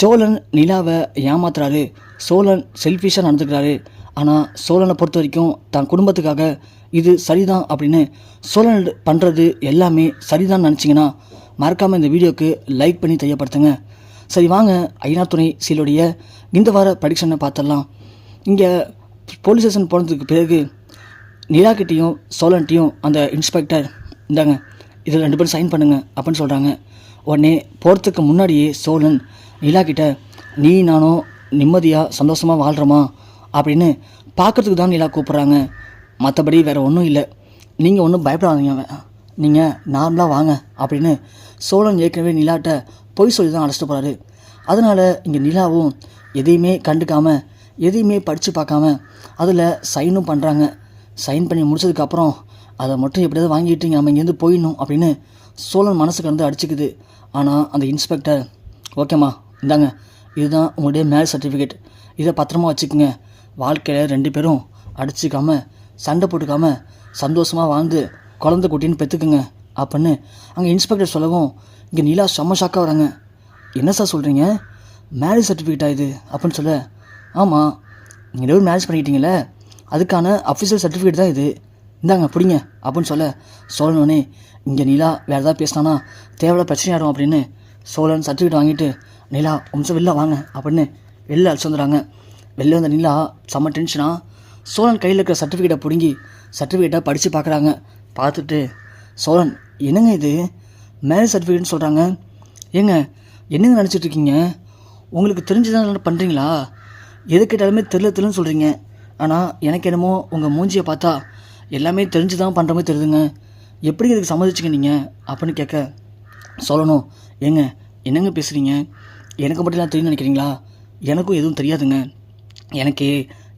சோழன் நிலாவை ஏமாத்துறாரு. சோழன் செல்ஃபிஷாக நடந்துக்கிறாரு. ஆனால் சோழனை பொறுத்த வரைக்கும் தன் குடும்பத்துக்காக இது சரிதான் அப்படின்னு சோழன் பண்ணுறது எல்லாமே சரிதான் நினச்சிங்கன்னா மறக்காமல் இந்த வீடியோக்கு லைக் பண்ணி தெரியப்படுத்துங்க. சரி வாங்க ஐநா துணை சீலுடைய இந்த வார ப்ரடிக்ஷனை பார்த்துடலாம். இங்கே போலீஸ் ஸ்டேஷன் போனதுக்கு பிறகு நிலாக்கிட்டையும் சோழன்ட்டையும் அந்த இன்ஸ்பெக்டர் இந்தாங்க இதில் ரெண்டு பேரும் சைன் பண்ணுங்க அப்படின்னு சொல்கிறாங்க உடனே போகிறதுக்கு முன்னாடியே சோழன் நிலா கிட்ட நீ நானும் நிம்மதியாக சந்தோஷமாக வாழ்கிறோமா அப்படின்னு பார்க்கறதுக்கு தான் நிலா கூப்பிட்றாங்க. மற்றபடி வேறு ஒன்றும் இல்லை. நீங்கள் ஒன்றும் பயப்படாதீங்க. நீங்கள் நார்மலாக வாங்க அப்படின்னு சோழன் ஏற்கனவே நிலாட்ட பொய் சொல்லி தான் அழைச்சிட்டு போகிறாரு அதனால் இங்கே நிலாவும் எதையுமே கண்டுக்காமல் எதையுமே படித்து பார்க்காம அதில் சைனும் பண்ணுறாங்க சைன் பண்ணி முடிச்சதுக்கப்புறம் அதை மட்டும் எப்படியாவது வாங்கிட்டு நம்ம இங்கேருந்து போயிடணும் அப்படின்னு சோழன் மனசுக்கு வந்து அடிச்சுக்குது. ஆனால் அந்த இன்ஸ்பெக்டர் ஓகேம்மா இந்தாங்க இதுதான் உங்களுடைய மேரேஜ் சர்டிஃபிகேட் இதை பத்திரமா வச்சுக்கோங்க. வாழ்க்கையில் ரெண்டு பேரும் அடிச்சிக்காமல் சண்டை போட்டுக்காம சந்தோஷமாக வாழ்ந்து குழந்தை குட்டின்னு பெற்றுக்குங்க அப்படின்னு அங்கே இன்ஸ்பெக்டர் சொல்லவும் இங்கே நீலா செம்ம ஷாக்காக வராங்க. என்ன சார் சொல்கிறீங்க மேரேஜ் சர்டிஃபிகேட்டா இது அப்படின்னு சொல்ல ஆமாம் நீங்கள் ரெண்டு மேரேஜ் பண்ணிக்கிட்டீங்களே அதுக்கான அஃபிஷியல் சர்டிஃபிகேட் தான் இது. இந்தாங்க பிடிங்க அப்படின்னு சொல்ல சோழனோடனே இங்கே நீலா வேறு ஏதாவது பேசினானா தேவையில்ல பிரச்சனை ஆகிடும் அப்படின்னு சோழன் சர்டிஃபிகேட் வாங்கிட்டு நிலா உம்சம் வெளில வாங்க அப்படின்னு வெளில அழைச்சு வந்துடுறாங்க. வெளில வந்த நிலா செம்ம டென்ஷனாக சோழன் கையில் இருக்கிற சர்டிஃபிகேட்டை பிடுங்கி சர்டிஃபிகேட்டை படித்து பார்க்குறாங்க பார்த்துட்டு சோழன் என்னங்க இது? மேரேஜ் சர்டிஃபிகேட்னு சொல்கிறாங்க ஏங்க என்னங்க நினச்சிட்டு இருக்கீங்க? உங்களுக்கு தெரிஞ்சுதான் பண்ணுறீங்களா எது கேட்டாலுமே தெரில தெரிலன்னு சொல்கிறீங்க ஆனால் எனக்கு என்னமோ உங்கள் மூஞ்சியை பார்த்தா எல்லாமே தெரிஞ்சு தான் பண்ணுற மாதிரி தெரியுதுங்க. எப்படி இதுக்கு சம்மதிச்சிங்க நீங்கள் அப்படின்னு கேட்க சொல்லணும் ஏங்க என்னங்க பேசுகிறீங்க எனக்கு மட்டும் எல்லாம் தெரியும்னு நினைக்கிறீங்களா? எனக்கும் எதுவும் தெரியாதுங்க. எனக்கு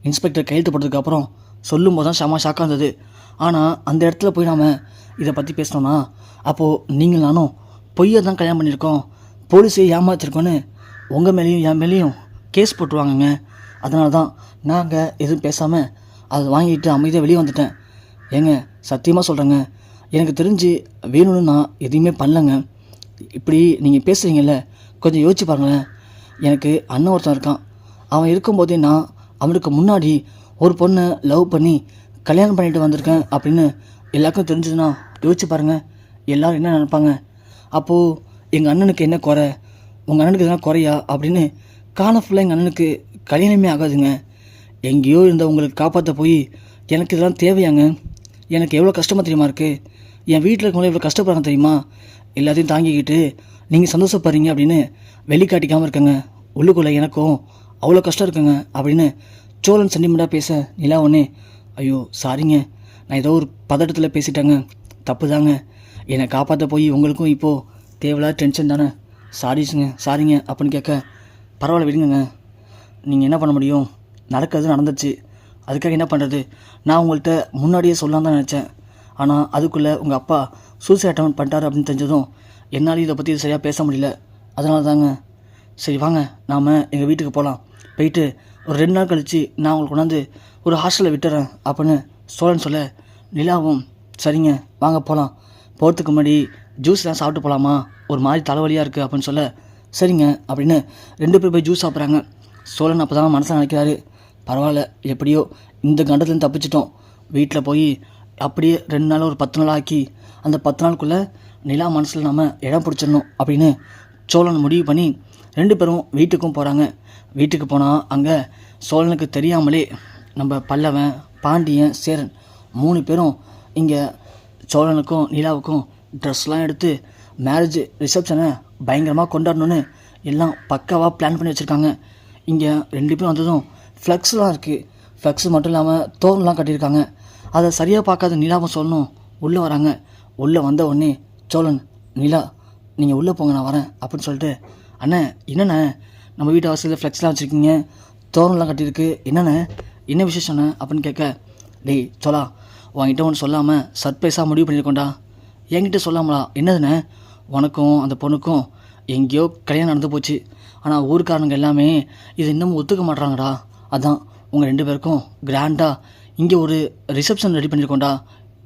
இன்ஸ்பெக்டர் கையெழுத்து போட்டதுக்கப்புறம் சொல்லும் போது தான் செம ஷாக்காக இருந்தது. ஆனால் அந்த இடத்துல போய் நாம் இதை பற்றி பேசினோன்னா அப்போது நீங்கள் நானும் பொய்யை தான் கல்யாணம் பண்ணியிருக்கோம். போலீஸை ஏமாத்திருக்கோன்னு உங்கள் மேலேயும் என் மேலேயும் கேஸ் போட்டுருவாங்கங்க. அதனால தான் நாங்கள் எதுவும் பேசாமல் அதை வாங்கிட்டு அமைதியாக வெளியே வந்துட்டேன். ஏங்க சத்தியமாக சொல்கிறேங்க எனக்கு தெரிஞ்சு வேணும்னு நான் எதையுமே பண்ணலங்க. இப்படி நீங்கள் பேசுகிறீங்கல்ல கொஞ்சம் யோசிச்சு பாருங்களேன். எனக்கு அண்ணன் ஒருத்தன் இருக்கான். அவன் இருக்கும்போதே நான் அவனுக்கு முன்னாடி ஒரு பொண்ணை லவ் பண்ணி கல்யாணம் பண்ணிட்டு வந்திருக்கேன் அப்படின்னு எல்லாருக்கும் தெரிஞ்சதுன்னா யோசிச்சு பாருங்கள் எல்லோரும் என்ன நினைப்பாங்க? அப்போது எங்கள் அண்ணனுக்கு என்ன குறை? உங்கள் அண்ணனுக்கு எதனா குறையா? அப்படின்னு காண ஃபுல்லாக எங்கள் அண்ணனுக்கு கல்யாணமே ஆகாதுங்க. எங்கேயோ இருந்த உங்களுக்கு காப்பாற்ற போய் எனக்கு இதெல்லாம் தேவையாங்க. எனக்கு எவ்வளோ கஷ்டமாக தெரியுமா இருக்குது என் வீட்டில் இருக்கவங்கள எவ்வளோ கஷ்டப்படுறாங்க தெரியுமா? எல்லாத்தையும் தாங்கிக்கிட்டு நீங்கள் சந்தோஷப்படுறீங்க அப்படின்னு வெளிக்காட்டிக்காமல் இருக்கங்க. உள்ளுக்குள்ளே எனக்கும் அவ்வளோ கஷ்டம் இருக்குங்க அப்படின்னு சோழன் சென்டிமெண்ட்டாக பேச நிலா ஒன்னே ஐயோ சாரிங்க நான் ஏதோ ஒரு பதட்டத்தில் பேசிட்டேங்க. தப்பு தாங்க என்னை காப்பாற்ற போய் உங்களுக்கும் இப்போது தேவையில்லாத டென்ஷன் தானே. சாரிஸுங்க சாரிங்க அப்படின்னு கேட்க பரவாயில்ல விடுங்கங்க. நீங்கள் என்ன பண்ண முடியும்? நடக்கிறது நடந்துச்சு அதுக்காக என்ன பண்ணுறது நான் உங்கள்கிட்ட முன்னாடியே சொல்லலாம் தான் நினச்சேன். ஆனால் அதுக்குள்ளே உங்கள் அப்பா சூசைட் அட்டம் பண்ணிட்டாரு அப்படின்னு தெரிஞ்சதும் என்னால் இதை பற்றி சரியாக பேச முடியல. அதனால தாங்க சரி வாங்க. நாம் எங்கள் வீட்டுக்கு போகலாம் போயிட்டு ஒரு ரெண்டு நாள் கழித்து நான் உங்களுக்கு கொண்டாந்து ஒரு ஹாஸ்டலில் விட்டுறேன் அப்படின்னு சோழன் சொல்ல நிலாவும் சரிங்க வாங்க போகலாம் போகிறதுக்கு முன்னாடி ஜூஸ்லாம் சாப்பிட்டு போகலாமா ஒரு மாதிரி தலைவலியாக இருக்குது அப்படின்னு சொல்ல சரிங்க அப்படின்னு ரெண்டு பேர் போய் ஜூஸ் சாப்பிட்றாங்க. சோழன் அப்போ தான் மனசில் நினைக்கிறாரு. பரவாயில்ல எப்படியோ இந்த கண்டத்துலேருந்து தப்பிச்சிட்டோம். வீட்டில் போய் அப்படியே ரெண்டு நாள் ஒரு பத்து நாள் ஆக்கி அந்த பத்து நாளுக்குள்ளே நிலா மனசில் நாம் இடம் பிடிச்சிடணும் அப்படின்னு சோழன் முடிவு பண்ணி ரெண்டு பேரும் வீட்டுக்கும் போகிறாங்க வீட்டுக்கு போனால் அங்கே சோழனுக்கு தெரியாமலே நம்ம பல்லவன் பாண்டியன் சேரன் மூணு பேரும் இங்கே சோழனுக்கும் நிலாவுக்கும் ட்ரெஸ்லாம் எடுத்து மேரேஜ் ரிசப்ஷனை பயங்கரமாக கொண்டாடணுன்னு எல்லாம் பக்காவாக பிளான் பண்ணி வச்சுருக்காங்க. இங்கே ரெண்டு பேரும் வந்ததும் ஃப்ளக்ஸ்லாம் இருக்குது ஃப்ளக்ஸ் மட்டும் இல்லாமல் தோரணம்லாம் கட்டியிருக்காங்க. அதை சரியாக பார்க்காத நிலாவும் சொல்லணும் உள்ளே வராங்க. உள்ளே வந்த உடனே சோழன் நிலா நீங்கள் உள்ளே போங்க நான் வரேன் அப்படின்னு சொல்லிட்டு அண்ணே என்னண்ணே? நம்ம வீட்டு வாசலில் ஃப்ளெக்ஸ்லாம் வச்சுருக்கீங்க? தோரணம்லாம் கட்டியிருக்கு. என்னண்ணே? என்ன விசேஷண்ணே அப்படின்னு கேட்க டேய் சோலா உங்ககிட்ட ஒன்று சொல்லாமல் சர்ப்ரைஸாக முடிவு பண்ணியிருக்கோண்டா என்கிட்ட சொல்லாமலா? என்னதுண்ணே? உனக்கும் அந்த பொண்ணுக்கும் எங்கேயோ கல்யாணம் நடந்து போச்சு. ஆனால் ஊருக்காரங்க எல்லாமே இது இன்னமும் ஒத்துக்க மாட்றாங்கடா. அதான் உங்கள் ரெண்டு பேருக்கும் கிராண்டாக இங்கே ஒரு ரிசப்ஷன் ரெடி பண்ணியிருக்கோண்டா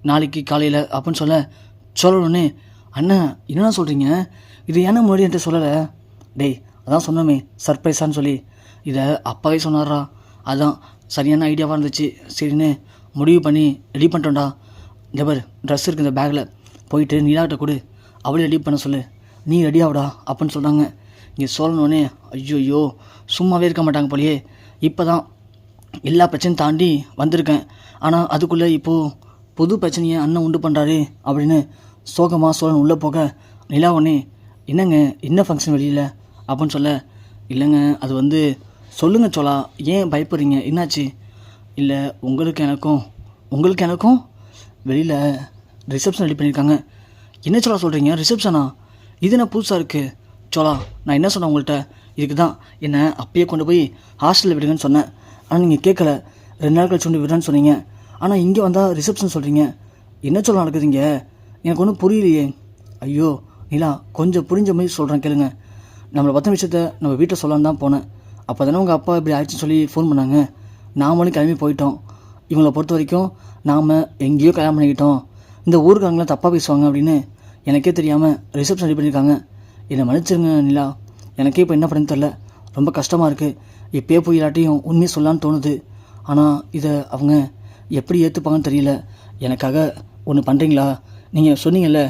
நாளைக்கு காலையில் அப்படின்னு சொல்ல சொல்லணுன்னு அண்ணன் என்னென்ன சொல்கிறீங்க இது ஏன்னா முன்னாடி என்கிட்ட சொல்லலை? டேய் அதான் சொன்னோமே சர்ப்ரைஸான்னு சொல்லி. இதை அப்பாவே சொன்னாரா அதான் சரியான ஐடியாவாக இருந்துச்சு. சரின்னு முடிவு பண்ணி ரெடி பண்ணிட்டோம்டா. ஜபர் ட்ரெஸ் இருக்குது இந்த பேக்கில் போயிட்டு நீலாட்ட கொடு. அவளே ரெடி பண்ண சொல்லு. நீ ரெடி ஆகுடா அப்படின்னு சொல்கிறாங்க இங்கே சொல்லணுன்னே ஐயோ ஐயோ சும்மாவே இருக்க மாட்டாங்க போலியே. இப்போ தான் எல்லா பிரச்சனையும் தாண்டி வந்திருக்கேன். ஆனால் அதுக்குள்ளே இப்போது புது பிரச்சனையை அண்ணன் உண்டு பண்ணுறாரு அப்படின்னு சோகமாக சோழன் உள்ளே போக நிலா உடனே என்னங்க என்ன ஃபங்க்ஷன் வெளியில்? அப்படின்னு சொல்ல இல்லைங்க அது வந்து சொல்லுங்கள் சோழா ஏன் பயப்படுறீங்க? என்னாச்சு? இல்லை உங்களுக்கு எனக்கும் உங்களுக்கு எனக்கும் வெளியில் ரிசப்ஷன் ரெடி பண்ணியிருக்காங்க என்ன சோழா சொல்கிறீங்க ரிசப்ஷனா இது என்ன புதுசாக இருக்குது சோழா நான் என்ன சொன்னேன் உங்கள்கிட்ட இதுக்கு தான் என்னை அப்பயே கொண்டு போய் ஹாஸ்டலில் விடுங்கன்னு சொன்னேன். ஆனால் நீங்கள் கேட்கல ரெண்டு நாள் கழிச்சு கொண்டு விடுறேன்னு சொன்னீங்க. ஆனால் இங்கே வந்தால் ரிசப்ஷன் சொல்கிறீங்க என்ன சொல்ல நடக்குதுங்க எனக்கு ஒன்றும் புரியலையே. ஐயோ நிலா கொஞ்சம் புரிஞ்ச மாதிரி சொல்கிறேன் கேளுங்க. நம்மளை பற்றின விஷயத்த நம்ம வீட்டில் சொல்லலான்னு தான் போனேன். அப்போ தானே உங்கள் அப்பா இப்படி ஆயிடுச்சுன்னு சொல்லி ஃபோன் பண்ணாங்க. நாமளும் கிளம்பி போயிட்டோம். இவங்களை பொறுத்த வரைக்கும் நாம் எங்கேயோ கல்யாணம் பண்ணிக்கிட்டோம். இந்த ஊருக்காரங்களாம் தப்பாக பேசுவாங்க அப்படின்னு எனக்கே தெரியாமல் ரிசப்ஷன் ரெடி பண்ணியிருக்காங்க. என்னை மன்னிச்சிருங்க நிலா. எனக்கே இப்போ என்ன பண்ணு தெரில ரொம்ப கஷ்டமாக இருக்குது இப்போயே போய் இல்லாட்டியும் உண்மையை சொல்லலான்னு தோணுது. ஆனால் இதை அவங்க எப்படி ஏற்றுப்பாங்கன்னு தெரியல. எனக்காக ஒன்று பண்ணுறீங்களா நீங்கள் சொன்னீங்கல்ல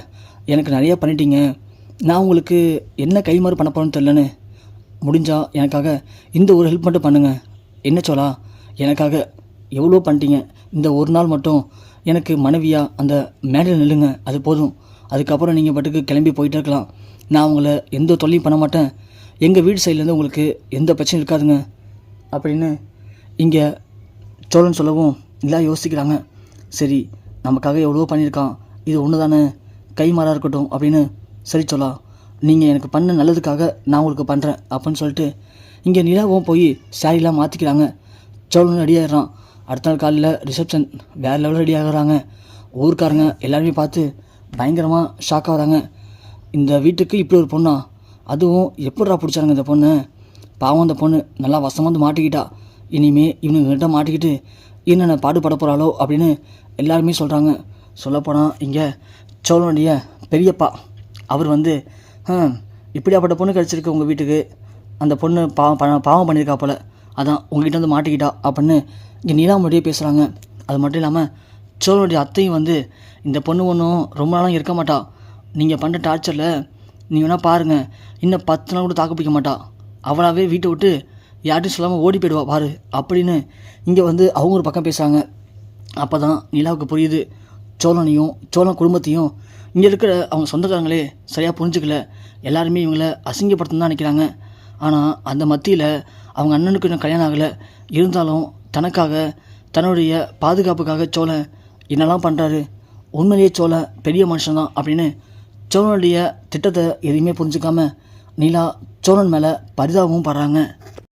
எனக்கு நிறையா பண்ணிட்டீங்க. நான் உங்களுக்கு என்ன கைமாறு பண்ண போகிறேன்னு தெரிலன்னு முடிஞ்சால் எனக்காக இந்த ஒரு ஹெல்ப் மட்டும் பண்ணுங்கள் என்ன சொல்லா எனக்காக எவ்வளோ பண்ணிட்டீங்க. இந்த ஒரு நாள் மட்டும் எனக்கு மனைவியாக அந்த மேடையில் நில்லுங்க. அது போதும். அதுக்கப்புறம் நீங்கள் பாட்டுக்கு கிளம்பி போயிட்டே இருக்கலாம். நான் உங்களை எந்த தொல்லையும் பண்ண மாட்டேன். எங்கள் வீடு சைட்லேருந்து உங்களுக்கு எந்த பிரச்சனையும் இருக்காதுங்க. அப்படின்னு இங்கே சோழன் சொல்லவும் எல்லாம் யோசிக்கிறாங்க. சரி நமக்காக எவ்வளோ பண்ணியிருக்கான். இது ஒன்று தானே கைமாறாக இருக்கட்டும் அப்படின்னு சரி சொல்லா நீங்கள் எனக்கு பண்ண நல்லதுக்காக நான் உங்களுக்கு பண்ணுறேன் அப்படின்னு சொல்லிட்டு இங்கே நிலாவும் போய் சாரிலாம் மாற்றிக்கிறாங்க சோழன் ரெடி ஆகிடுறான் அடுத்த நாள் காலையில் ரிசப்ஷன் வேறு லெவலில் ரெடி ஆகுறாங்க. ஊருக்காரங்க எல்லாருமே பார்த்து பயங்கரமாக ஷாக் ஆகிறாங்க. இந்த வீட்டுக்கு இப்படி ஒரு பொண்ணா? அதுவும் எப்படிடா பிடிச்சானுங்க இந்த பொண்ணு? பாவம் அந்த பொண்ணு நல்லா வசமாக வந்து மாட்டிக்கிட்டா. இனிமேல் இவனுங்கிட்ட மாட்டிக்கிட்டு என்னென்ன பாடுபட போகிறாளோ அப்படின்னு எல்லாருமே சொல்கிறாங்க சொல்லப்போனால் இங்கே சோழனுடைய பெரியப்பா அவர் வந்து இப்படியாப்பட்ட பொண்ணு கிடச்சிருக்கு உங்கள் வீட்டுக்கு. அந்த பொண்ணு பாவம் ப- பாவம் பண்ணியிருக்கா போல். அதான் உங்ககிட்ட வந்து மாட்டிக்கிட்டா அப்படின்னு இங்கே நீலாமடியே பேசுகிறாங்க அது மட்டும் இல்லாமல் சோழனுடைய அத்தையும் வந்து இந்த பொண்ணு ஒன்றும் ரொம்ப நாளும் இருக்க மாட்டா. நீங்கள் பண்ணுற டார்ச்சரில் நீ வேணால் பாருங்கள் இன்னும் பத்து நாள் கூட தாக்கு பிடிக்க மாட்டா. அவளாகவே வீட்டை விட்டு யார்ட்டையும் சொல்லாமல் ஓடி போயிடுவா பாரு அப்படின்னு இங்கே வந்து அவங்க ஒரு பக்கம் பேசுகிறாங்க அப்போ தான் நிலாவுக்கு புரியுது. சோழனையும் சோழன் குடும்பத்தையும் இங்கே இருக்கிற அவங்க சொந்தக்காரங்களே சரியாக புரிஞ்சுக்கல. எல்லாருமே இவங்கள அசிங்கப்படுத்தணும் தான் நினைக்கிறாங்க. ஆனால் அந்த மத்தியில் அவங்க அண்ணனுக்கு இன்னும் கல்யாணம் ஆகலை. இருந்தாலும் தனக்காக தன்னுடைய பாதுகாப்புக்காக சோழன் என்னெல்லாம் பண்ணுறாரு உண்மையிலேயே சோழன் பெரிய மனுஷன்தான் அப்படின்னு சோழனுடைய திட்டத்தை எதையுமே புரிஞ்சுக்காமல் நீலா சோழன் மேலே பரிதாபமும் படுறாங்க.